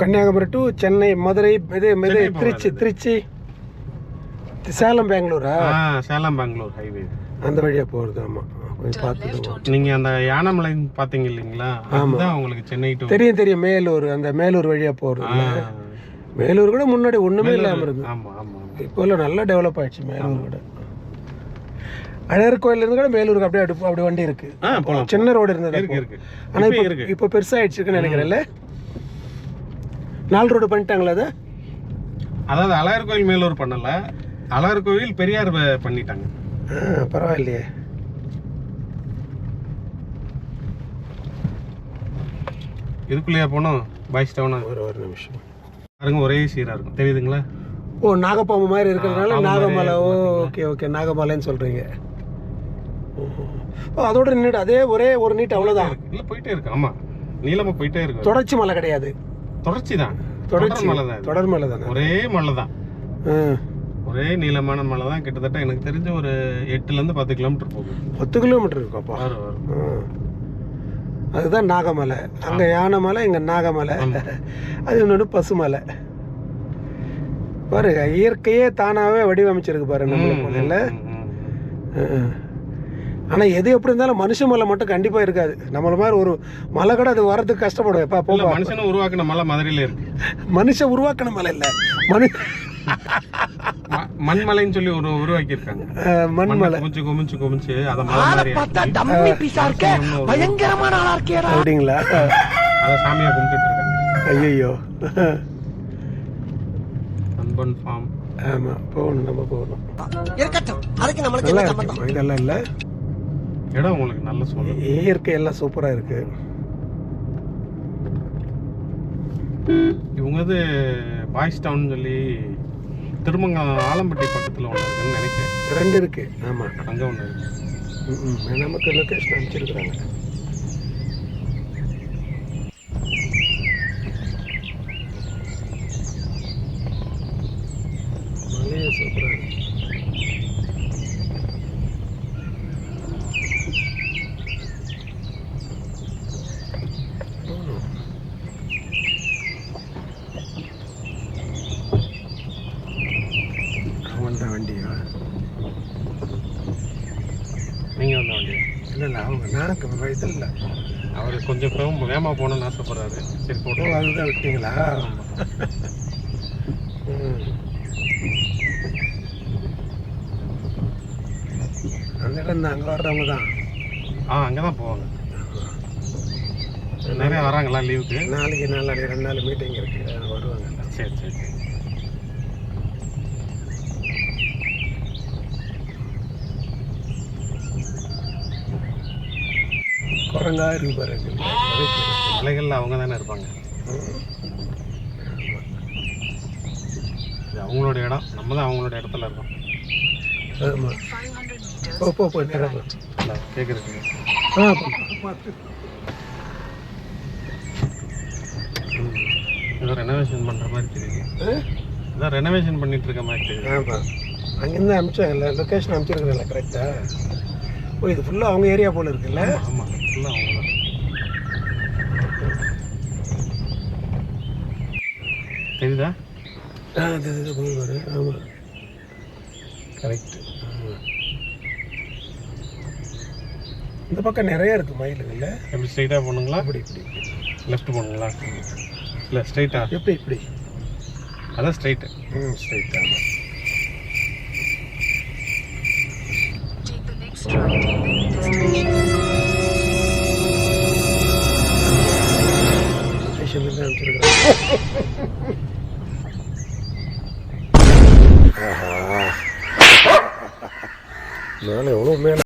Kanyakumari to Chennai Madurai இது இது திருச்சி. திருச்சி. சேலம் பெங்களூரா? ஆ சேலம் பெங்களூர் ஹைவே அந்த வழியா போகிறது ஆமாம் கொஞ்சம் பார்த்துட்டு நீங்க அந்த யானமலை பாத்தீங்க இல்லைங்களா? அதுதான் உங்களுக்கு சென்னை டு தெரியும் தெரியும். மேலூர் அந்த மேலூர் வழியா போகிறது ஆ. மேலூர் கூட முன்னாடி ஒண்ணுமே இல்லாம இருந்தது. ஆமா ஆமா இப்போ நல்லா டெவலப் ஆயிடுச்சு மேலூர் கூட. அழகர் கோயில்ல இருந்து கூட மேலூருக்கு அப்படியே அடுப்பு அப்படி வண்டி இருக்கு. ஆ போலாம் சின்ன ரோடு இருந்தது இருக்கு. இருக்கு. ஆனா இப்போ இப்போ இருக்கு. இப்போ பெருசாயிடுச்சுன்னு நினைக்கிறேன்ல. நாலு ரோடு பண்ணிட்டாங்களா அதை? அதாவது அழகர் கோயில் மேலூர் பண்ணல. அழகர் கோயில் பெரியார் பண்ணிட்டாங்க. பரவாயில்லையே. இதுக்குள்ளேயா போனோம்? பாய்ஸ் டவுன் ஒரு ஒரு நிமிஷம். பாருங்க ஒரே சீரா இருக்கும். தெரியுதுங்களா? ஓ நாகப்பாம்பு மாதிரி இருக்கிறதுனால நாகமலை. ஓ ஓகே ஓகே. நாகமலைன்னு சொல்றீங்க. ஓ அதோட நீட் அதே ஒரே ஒரு நீட் அவ்வளோதான் இல்ல போயிட்டே இருக்கு. ஆமா. நீளமா போயிட்டே இருக்கு. தொடர்ச்சி மலை கிடையாது. தொடர்ச்சி தான் தொடர்ச்சி. தொடர் மலை தான். தொடர் மலை தானே ஒரே மலை தான். ஒரே நீளமான மலை தான் கிட்டத்தட்ட எனக்கு தெரிஞ்ச ஒரு எட்டுல இருந்து பத்து கிலோமீட்டர் போகும். பத்து கிலோமீட்டர் வரும். அதுதான் நாகமலை. அங்கே யானைமலை இங்கே நாகமலை. அது இன்னொன்று பசுமலை. பாருங்க இயற்கையே தானாகவே வடிவமைச்சிருக்கு பாருங்க நம்மளுக்கு ம். ஆனால் எது எப்படி இருந்தாலும் மனுஷ மலை மட்டும் கண்டிப்பாக இருக்காது. நம்மள மாதிரி ஒரு மலை கூட அது வரதுக்கு கஷ்டப்படும். எப்பா போப்பா. மனுஷனும் உருவாக்குன மலை மதுரையில இருக்கு. மனுஷன் உருவாக்கின மலை இல்லை. மனு மண்மலைன்னு சொல்லி ஒரு உருவாக்கி இருக்காங்க அஹ், மண் மலை குமிச்சு குமிச்சு குமிச்சு அத மலை பயங்கரமான ஆளா இருக்கேடா. அப்படிங்களா? அத சாமியா கும்பிட்டுட்டு இருக்காங்க. ஐயோ அன்பன் ஃபார்ம். ஆமாம் போகணும் நம்ம போகணும். இருக்கட்டும். அதுக்கு நம்மளுக்கு இதெல்லாம் இல்லை. இடம் உங்களுக்கு நல்ல சொல்லு இயற்கை எல்லாம் சூப்பராக இருக்கு. இவங்க வந்து பாய்ஸ் டவுன் சொல்லி திருமங்கலம் ஆலம்பட்டி பக்கத்துல ஒண்ணு இருக்குன்னு நினைக்கிறேன். ரெண்டு இருக்கு ஆமாம் அங்க ஒண்ணு இருக்கு. ம், ம். நமக்கு லொக்கேஷன் அனுப்பிச்சிருக்கிறாங்க. மலையே சூப்பராக இருக்கு போகணும். தான் வண்டியா? நீங்க வந்த வண்டியா? இல்லை இல்லை அவங்க நானுக்கு வயதில் இல்லை அவர் கொஞ்சம் வேகமா வேகமா போகணும்னு ஆசைப்படுறாரு. சரி ஓ போட்டோம் அதுதான் விட்டீங்களா? ம். அந்த இடம் தான் அங்கே வர்றவங்க தான். ஆ அங்கதான் போவாங்க. நிறைய வராங்களா லீவுக்கு நாளைக்கு நாளைக்கு ரெண்டு நாள் மீட்டிங் இருக்கு அஹ் வருவாங்க. சரி சரி சரி. குரங்கா இருக்கு பாருங்க மலைகள்ல அவங்க தானே இருப்பாங்க. இது அவங்களோட இடம். நம்ம தான் அவங்களோட இடத்துல இருக்கோம். ஆமாம் போ போ போ இல்ல, கேக்குறதுக்கு ஆ பார்த்து ஏதோ ரெனோவேஷன் பண்ற மாதிரி தெரியுது? ஏதோ ரெனோவேஷன் பண்ணிட்டு இருக்க மாதிரி தெரியுது. ஆமாம் அங்கேருந்து அனுப்பிச்சாங்கல்ல லொக்கேஷன் அனுப்பிச்சிருக்கிறேன்ல கரெக்டாக ஓ இது ஃபுல்லாக அவங்க ஏரியா போல் இருக்குல்ல? ஆமா. ஃபுல்லா அவங்க தெரியுதா? ஆ பாரு ஆமாம் கரெக்ட் இந்த பக்கம் நிறைய இருக்கு மயிலுங்கள்ல எப்படி ஸ்ட்ரைட்டா போகணுங்களா அப்படி இப்படி லெஃப்ட் போகணுங்களா இல்ல ஸ்ட்ரைட்டா எப்படி இப்படி? அதான் ஸ்ட்ரைட்டு ம் ஸ்ட்ரைட் ஆமாம் Take the next right to the destination. மேலே எவ்வளோ மேலே